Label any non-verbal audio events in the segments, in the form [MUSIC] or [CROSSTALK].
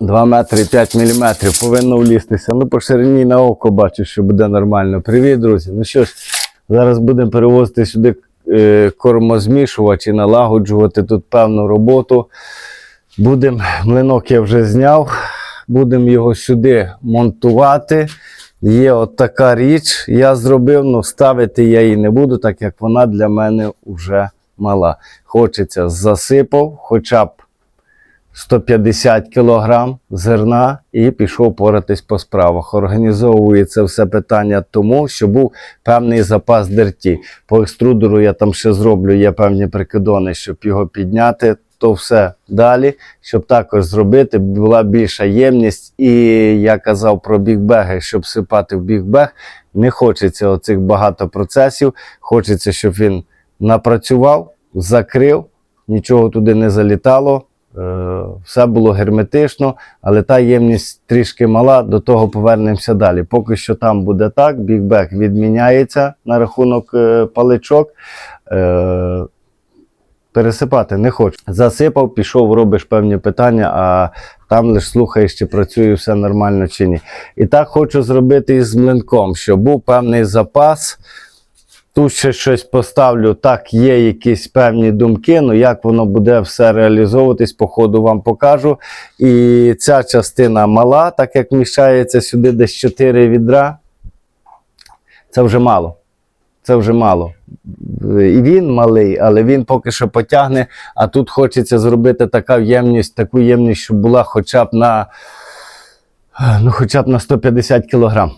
2 метри 5 міліметрів повинно влізтися. Ну, по ширині на око бачу, що буде нормально. Привіт, друзі. Ну що ж, зараз будемо перевозити сюди е, кормозмішувач і налагоджувати тут певну роботу. Будемо, млинок я вже зняв, будемо його сюди монтувати. Є от річ, я зробив, але ставити я її не буду, так як вона для мене вже мала. Хочеться засипав хоча б 150 кг зерна і пішов поратись по справах. Організовую це все питання тому, що був певний запас дерті. По екструдеру я там ще зроблю, є певні прикидони, щоб його підняти. То все далі, щоб також зробити, була більша ємність. І я казав про бікбеги, щоб сипати в бікбег. Не хочеться оцих багато процесів. Хочеться, щоб він напрацював, закрив, нічого туди не залітало. Е, Все було герметично, але та ємність трішки мала, до того повернемося далі. Поки що там буде так, бікбек відміняється на рахунок е, паличок. Е, Пересипати не хочу. Засипав, пішов, робиш певні питання, а там лише слухаєш, чи працює все нормально чи ні. І так хочу зробити із млинком, щоб був певний запас. Тут ще щось поставлю. Так, є якісь певні думки, ну як воно буде все реалізовуватись, по ходу вам покажу. І ця частина мала, так як вміщається сюди десь 4 відра. Це вже мало. Це вже мало. І він малий, але він поки що потягне. А тут хочеться зробити така ємність, таку ємність, щоб була хоча б на, ну, хоча б на 150 кілограм.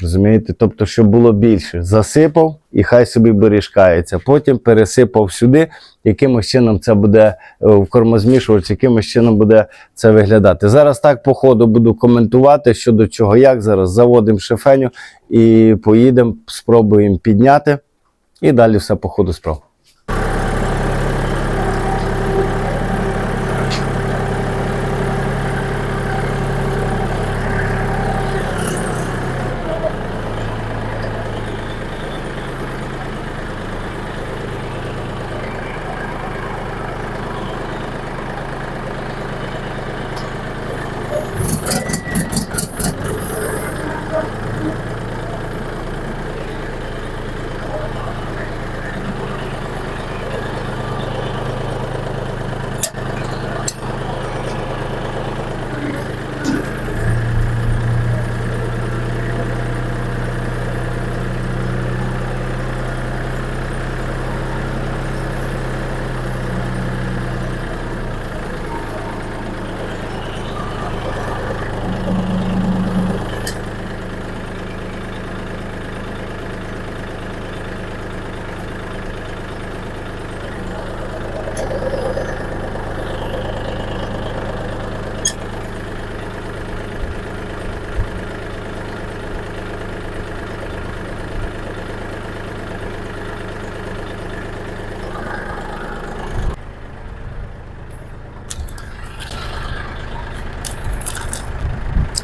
Розумієте? Тобто, щоб було більше. Засипав і хай собі бережкається. Потім пересипав сюди, якимось чином це буде е, в кормозмішувач, якимось чином буде це виглядати. Зараз так по ходу буду коментувати щодо чого, як. Зараз заводимо шифеню і поїдемо, спробуємо підняти. І далі все по ходу справ.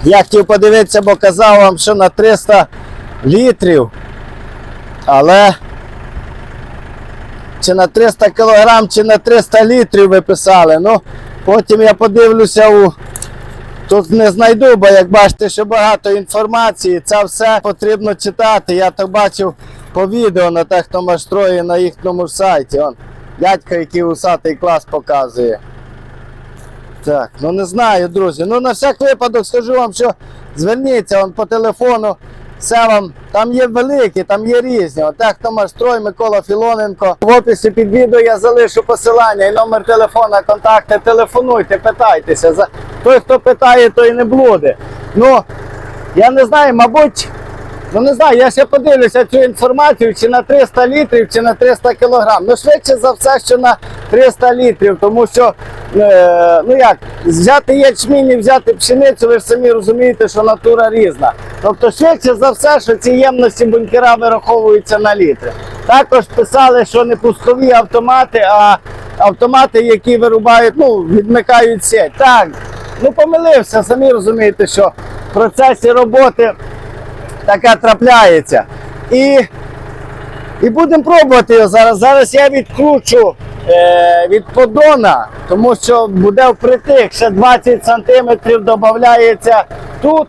Я хотів подивитися, бо казав вам, що на 300 літрів. Але чи на 300 кілограм, чи на 300 літрів ви писали. Ну, потім я подивлюся у. Тут не знайду, бо як бачите, що багато інформації, це все потрібно читати. Я так бачив по відео на техномаштрої на їхньому сайті. Он, дядько, який усатий клас показує. Так, ну не знаю, друзі. Ну на всяк випадок скажу вам, що зверніться он по телефону. Все вам там є великі, там є різні. От Техномашстрой, Микола Філоненко. В описі під відео я залишу посилання і номер телефона, контакти. Телефонуйте, питайтеся. Той, хто питає, той не блуде. Ну я не знаю, мабуть. Ну не знаю, я ще подивлюся цю інформацію, чи на 300 літрів, чи на 300 кілограм. Ну, швидше за все, що на 300 літрів, тому що, е, ну як, взяти ячмінь і взяти пшеницю, ви ж самі розумієте, що натура різна. Тобто, швидше за все, що ці ємності бункера вираховуються на літри. Також писали, що не пускові автомати, а автомати, які вирубають, ну, відмикають сеть. Так, ну помилився, самі розумієте, що в процесі роботи таке трапляється. І, і будемо пробувати його зараз. Зараз я відкручу е, від поддона, тому що буде впритик, ще 20 сантиметрів додається тут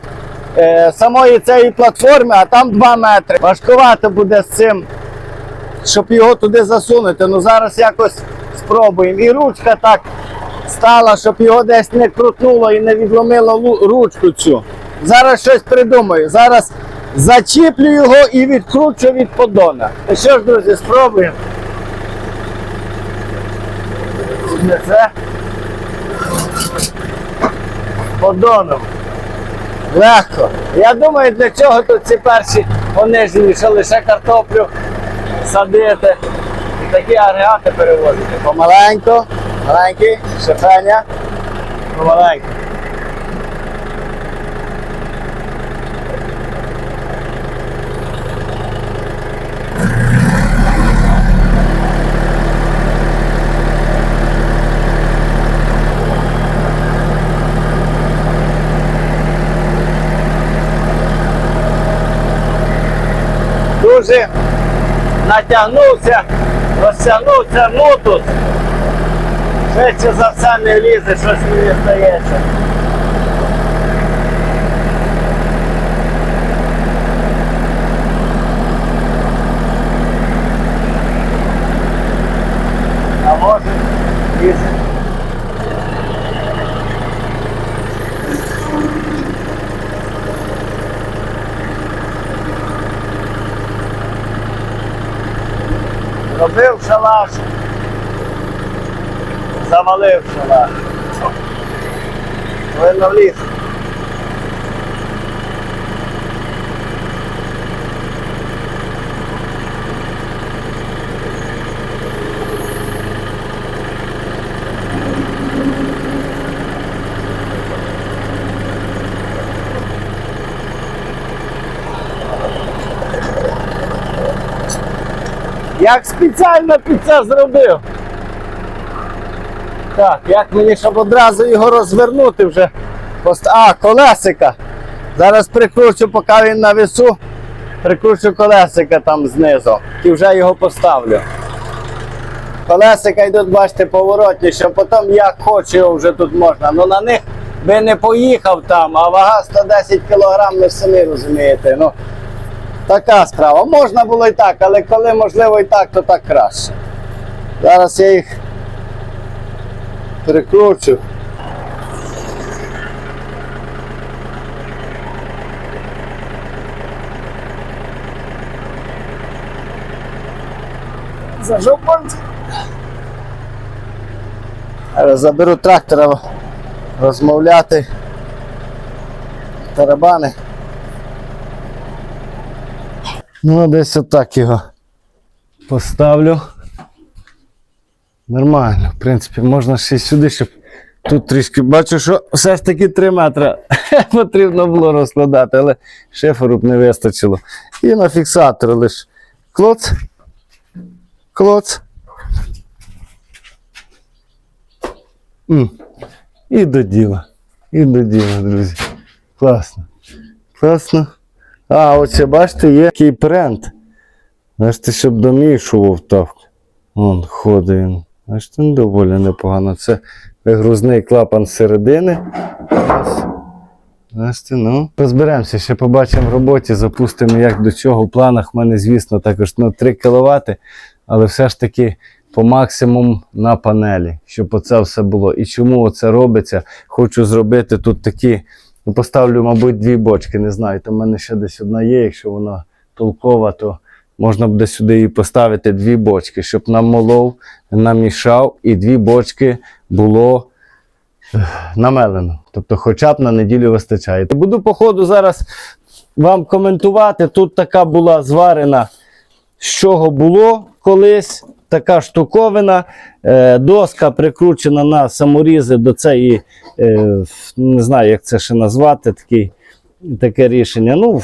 е, самої цієї платформи, а там 2 метри. Важкувато буде з цим, щоб його туди засунути. Ну зараз якось спробуємо. І ручка так стала, щоб його десь не крутнуло і не відломило ручку цю. Зараз щось придумаю. Зараз зачіплю його і відкручу від поддона. Ну що ж, друзі, спробуємо. Це поддоном. Легко. Я думаю, для чого тут ці перші понижені, що лише картоплю садити і такі агрегати перевозити. Помаленько, маленький, шифеня, помаленько. Дуже натягнувся, розтягнувся, ну тут. Швидше за все не лізе, щось мені здається. А може лізе. Робив шалаш, завалив шалаш. Повинно вліз. Як спеціально під це зробив. Так, як мені, щоб одразу його розвернути вже. А, колесика. Зараз прикручу, поки він на весу, прикручу колесика там знизу і вже його поставлю. Колесика йдуть, бачите, поворотні, що потім як хочу його вже тут можна. Ну на них би не поїхав там, а вага 110 кг, ви самі розумієте. Ну, Така справа. Можна було і так, але коли можливо і так, то так краще. Зараз я їх пальці. Зараз заберу трактора розмовляти. Тарабани. Ну, десь отак його поставлю. Нормально, в принципі, можна ще й сюди, щоб тут трішки бачу, що все ж таки 3 метри [LAUGHS] потрібно було розкладати, але шиферу б не вистачило. І на фіксатор лише клоц, клоц. М. І до діла. І до діла, друзі. Класно. Класно. А, оце бачите, є такий пренд. Бачите, щоб домішував так. Вон ходить. Бачите, ну, доволі непогано. Це вигрузний клапан середини. Бачите, ну. Розберемося, ще побачимо в роботі, запустимо як до чого. В планах в мене, звісно, також ну, 3 кВт, але все ж таки по максимум на панелі, щоб оце все було. І чому це робиться? Хочу зробити тут такі. Ну, поставлю, мабуть, дві бочки, не знаю. Там в мене ще десь одна є, якщо вона толкова, то можна буде сюди і поставити дві бочки, щоб намолов, намішав, і дві бочки було намелено. Тобто, хоча б на неділю вистачає. Буду, по ходу, зараз вам коментувати. Тут така була зварена, з чого було колись. Така штуковина, е, доска прикручена на саморізи до цієї, е, не знаю, як це ще назвати, такий, таке рішення. Ну,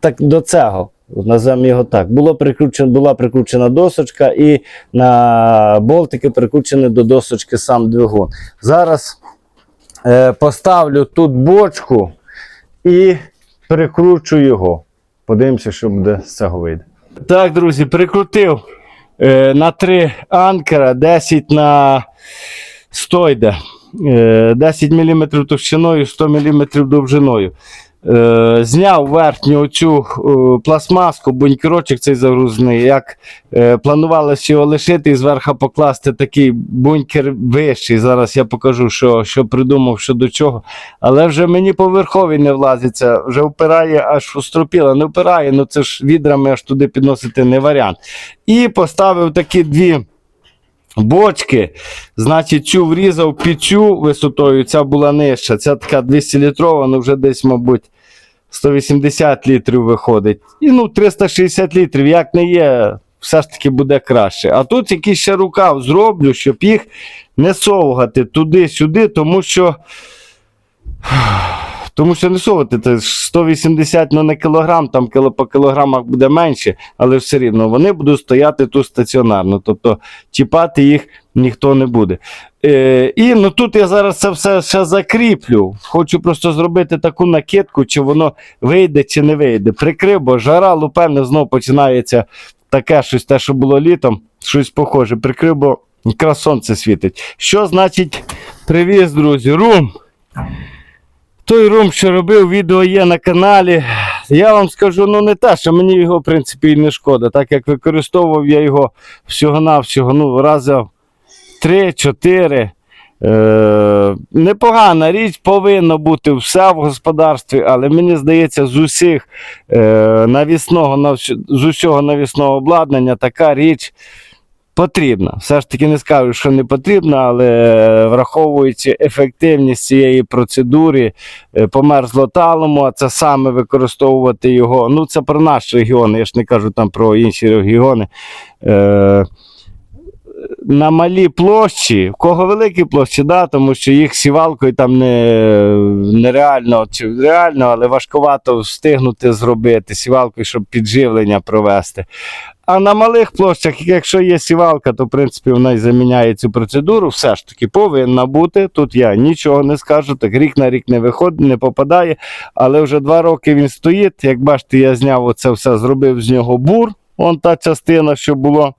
так до цього, називаємо його так. Було прикручено, була прикручена досочка, і на болтики прикручений до досочки сам двигун. Зараз е, поставлю тут бочку і прикручу його. Подивимося, що буде з цього вийде. Так, друзі, прикрутив на 3 анкера, 10 на 100 йде. Е, 10 мм товщиною, 100 мм довжиною. Е, зняв верхню цю е, пластмаску, бункерочок цей загрузний. Як е, планувалося його лишити і зверху покласти такий бункер вищий. Зараз я покажу, що, що придумав, що до чого. Але вже мені поверховий не влазиться, вже впирає аж у стропіла. Не впирає, ну це ж відрами аж туди підносити не варіант. І поставив такі дві. Бочки, значить, цю врізав під цю висотою, ця була нижча. Ця така 200 літрова, ну вже десь, мабуть, 180 літрів виходить. І ну 360 літрів, як не є, все ж таки буде краще. А тут якийсь ще рукав зроблю, щоб їх не совгати туди-сюди, тому що. Тому що не совати, це 180 ну, не кілограм, там по кілограмах буде менше, але все рівно вони будуть стояти тут стаціонарно. Тобто чіпати їх ніхто не буде. Е, і ну, тут я зараз це все ще закріплю. Хочу просто зробити таку накидку, чи воно вийде, чи не вийде. Прикрив, бо жара лупене знову починається таке щось, те, що було літом, щось похоже. Прикрив, бо якраз сонце світить. Що значить привіз, друзі? Рум. Той рум, що робив, відео є на каналі. Я вам скажу, ну не те, що мені його, в принципі, і не шкода, так як використовував я його всього-навсього, ну, разів 3-4. Е, непогана річ повинно бути все в господарстві, але мені здається, з усіх е, навісного, з усього навісного обладнання така річ потрібна. Все ж таки не скажу, що не потрібна, але враховуючи ефективність цієї процедури е, по мерзлоталому, а це саме використовувати його. Ну, це про наш регіон, я ж не кажу там про інші регіони. Е, на малій площі, в кого великі площі, да, тому що їх сівалкою там не, нереально, чи реально, але важкувато встигнути зробити сівалкою, щоб підживлення провести. А на малих площах, якщо є сівалка, то в принципі вона і заміняє цю процедуру. Все ж таки повинна бути. Тут я нічого не скажу, так рік на рік не виходить, не попадає. Але вже два роки він стоїть. Як бачите, я зняв оце все, зробив з нього бур. Вон та частина, що було.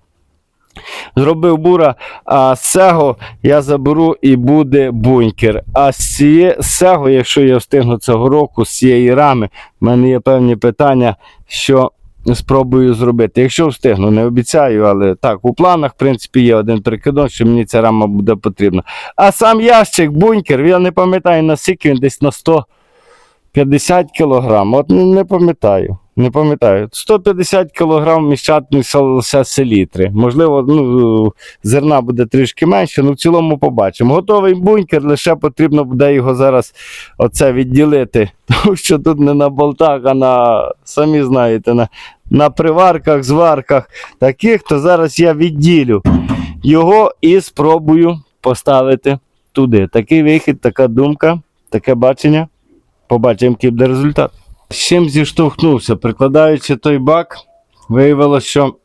Зробив бура, а з цього я заберу і буде бункер. А з, ціє, з цього, якщо я встигну цього року, з цієї рами, в мене є певні питання, що спробую зробити. Якщо встигну, не обіцяю, але так, у планах, в принципі, є один прикидон, що мені ця рама буде потрібна. А сам ящик, бункер, я не пам'ятаю, наскільки він десь на 150 кілограм. От не пам'ятаю. Не пам'ятаю. 150 кг міщатниця селітри. Можливо, ну, зерна буде трішки менше, але в цілому побачимо. Готовий бункер, лише потрібно буде його зараз оце відділити. [LAUGHS] Тому що тут не на болтах, а на, самі знаєте, на, на приварках, зварках таких, то зараз я відділю його і спробую поставити туди. Такий вихід, така думка, таке бачення. Побачимо, який буде результат. З чим зіштовхнувся? Прикладаючи той бак, виявилося, що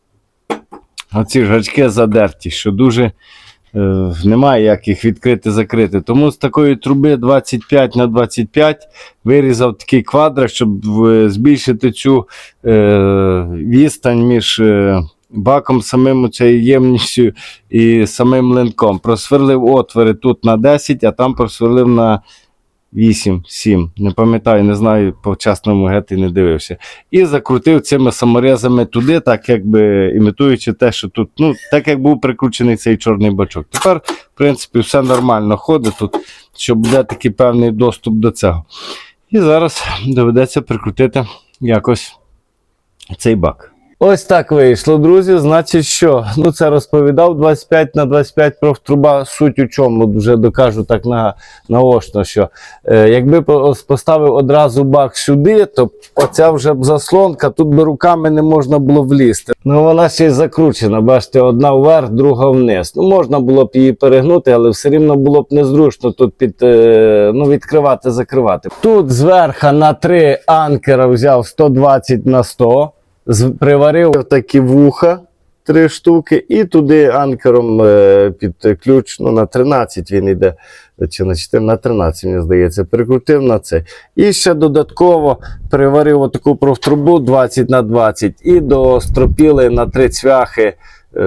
оці гачки задерті, що дуже е, немає як їх відкрити закрити. Тому з такої труби 25 на 25 вирізав такий квадрат, щоб збільшити цю е, відстань між. Е, Баком самим цією ємністю і самим линком. Просверлив отвори тут на 10, а там просверлив на 8, 7, не пам'ятаю, не знаю, по частному гети не дивився. І закрутив цими саморезами туди, так якби імітуючи те, що тут, ну, так як був прикручений цей чорний бачок. Тепер, в принципі, все нормально ходить тут, що буде такий певний доступ до цього. І зараз доведеться прикрутити якось цей бак. Ось так вийшло, друзі. Значить, що? Ну, це розповідав 25 на 25 профтруба. Суть у чому вже докажу так на, наочно, що е, якби поставив одразу бак сюди, то оця вже б заслонка, тут би руками не можна було влізти. Ну вона ще й закручена. Бачите, одна вверх, друга вниз. Ну можна було б її перегнути, але все рівно було б незручно тут під е, ну, відкривати, закривати. Тут зверху на три анкера взяв 120 на 100 з- приварив такі вуха три штуки, і туди анкером е, під ключ ну, на 13 він йде, чи на 4, на 13, мені здається, прикрутив на це. І ще додатково приварив отаку профтрубу 20 на 20 і до стропіли на три цвяхи е,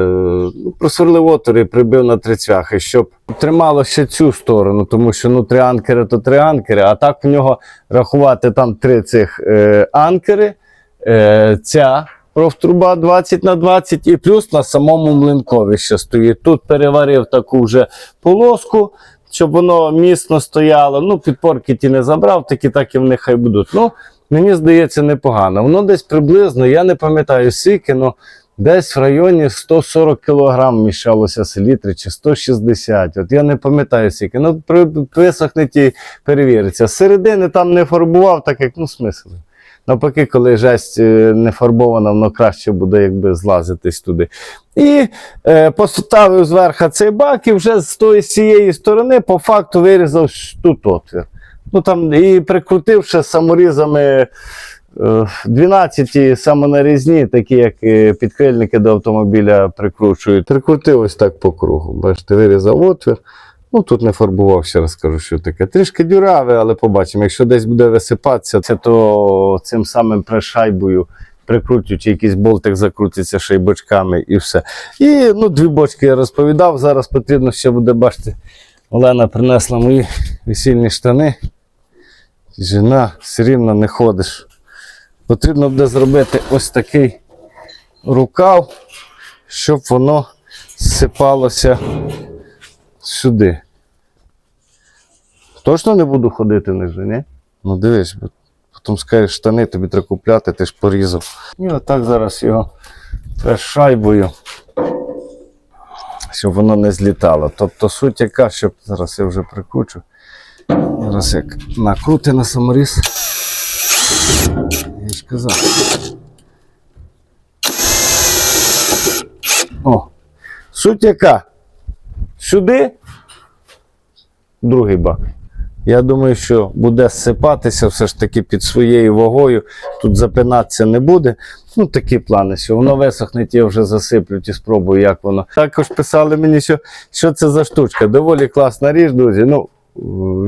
ну, просверлив отвори, прибив на три цвяхи, щоб тримало ще цю сторону, тому що ну, три анкери то три анкери, а так в нього рахувати там три цих е, анкери, е, ця профтруба 20 на 20 і плюс на самому млинкові ще стоїть. Тут переварив таку вже полоску, щоб воно міцно стояло. Ну, підпорки ті не забрав, такі так і в них хай будуть. Ну, мені здається, непогано. Воно десь приблизно, я не пам'ятаю скільки, але десь в районі 140 кг міщалося селітри чи 160. От я не пам'ятаю скільки. Ну, при висохне ті перевіриться. Середини там не фарбував, так як ну смисл. Навпаки, коли жесть е, не фарбована, воно краще буде якби злазитись туди. І е, поставив зверху цей бак і вже з тої цієї сторони по факту вирізав тут отвір. Ну там і прикрутив ще саморізами е, 12 самонарізні, такі як е, підкрильники до автомобіля прикручують. Прикрутив ось так по кругу. Бачите, вирізав отвір. Ну тут не фарбував, ще раз кажу, що таке. Трішки дюраве, але побачимо. Якщо десь буде висипатися, це то цим самим пришайбою прикрутюючи якийсь болтик, закрутиться ще й бочками і все. І ну, дві бочки я розповідав. Зараз потрібно ще буде, бачите, Олена принесла мої весільні штани. Жена, все рівно не ходиш. Потрібно буде зробити ось такий рукав, щоб воно сипалося сюди. Точно не буду ходити ниже, ні? Ну дивись, бо потім скажеш, штани тобі треба купляти, ти ж порізав. І отак зараз його теж шайбою, щоб воно не злітало. Тобто суть яка, щоб зараз я вже прикручу. Зараз як накрути на саморіз. Я ж казав. О, суть яка? Сюди другий бак. Я думаю, що буде сипатися все ж таки під своєю вагою. Тут запинатися не буде. Ну, такі плани, що воно висохне, я вже засиплють і спробую, як воно. Також писали мені, що, що це за штучка. Доволі класна річ, друзі. Ну,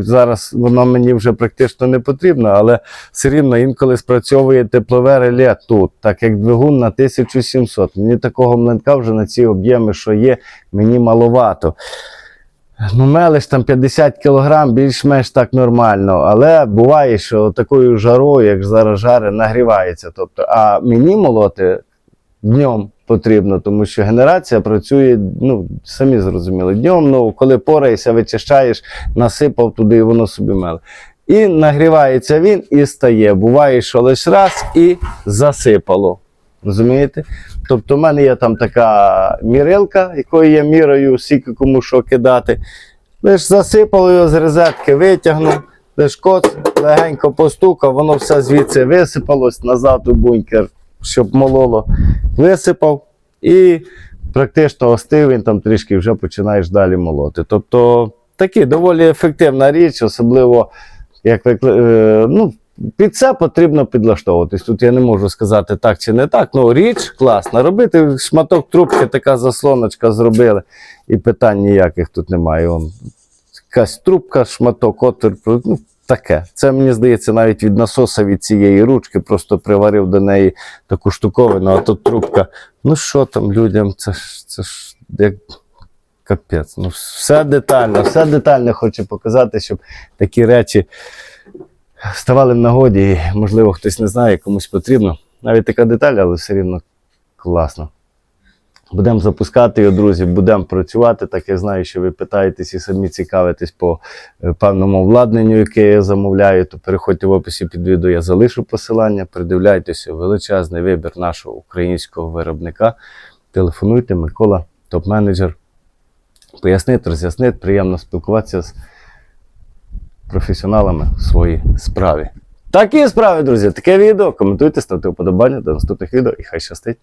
зараз вона мені вже практично не потрібна, але все рівно інколи спрацьовує теплове реле тут, так як двигун на 1700. Мені такого млинка вже на ці об'єми, що є, мені маловато. Ну, мелиш там 50 кг, більш-менш так нормально. Але буває, що такою жарою, як зараз жари, нагрівається. Тобто, а мені молоти днем потрібно, тому що генерація працює, ну, самі зрозуміли, днем, ну, коли пораєшся, вичищаєш, насипав туди і воно собі меле. І нагрівається він і стає. Буває, що лише раз і засипало. Розумієте? Тобто, в мене є там така мірилка, якою я мірою, скільки кому що кидати. Лиш засипало його з розетки, витягнув, лиш коц, легенько постукав, воно все звідси висипалось назад у бункер, щоб мололо. Висипав і практично остив, він там трішки вже починаєш далі молоти. Тобто такі доволі ефективна річ, особливо як е, ну, під це потрібно підлаштовуватись. Тут я не можу сказати так чи не так. Ну, річ класна. Робити шматок трубки, така заслоночка зробили, і питань ніяких тут немає. Он, якась трубка, шматок, отвір, ну, таке. Це мені здається, навіть від насоса від цієї ручки, просто приварив до неї таку штуковину, а тут трубка. Ну що там людям, це ж це ж як капець. Ну, все детально, все детально хочу показати, щоб такі речі ставали в нагоді, і, можливо, хтось не знає, комусь потрібно. Навіть така деталь, але все рівно класно. Будемо запускати його, друзі, будемо працювати. Так я знаю, що ви питаєтесь і самі цікавитесь по е, певному обладнанню, яке я замовляю. То переходьте в описі під відео, я залишу посилання. Придивляйтеся, величезний вибір нашого українського виробника. Телефонуйте, Микола, топ-менеджер. Пояснить, роз'яснить, приємно спілкуватися з професіоналами в своїй справі. Такі справи, друзі, таке відео. Коментуйте, ставте вподобання до наступних відео і хай щастить.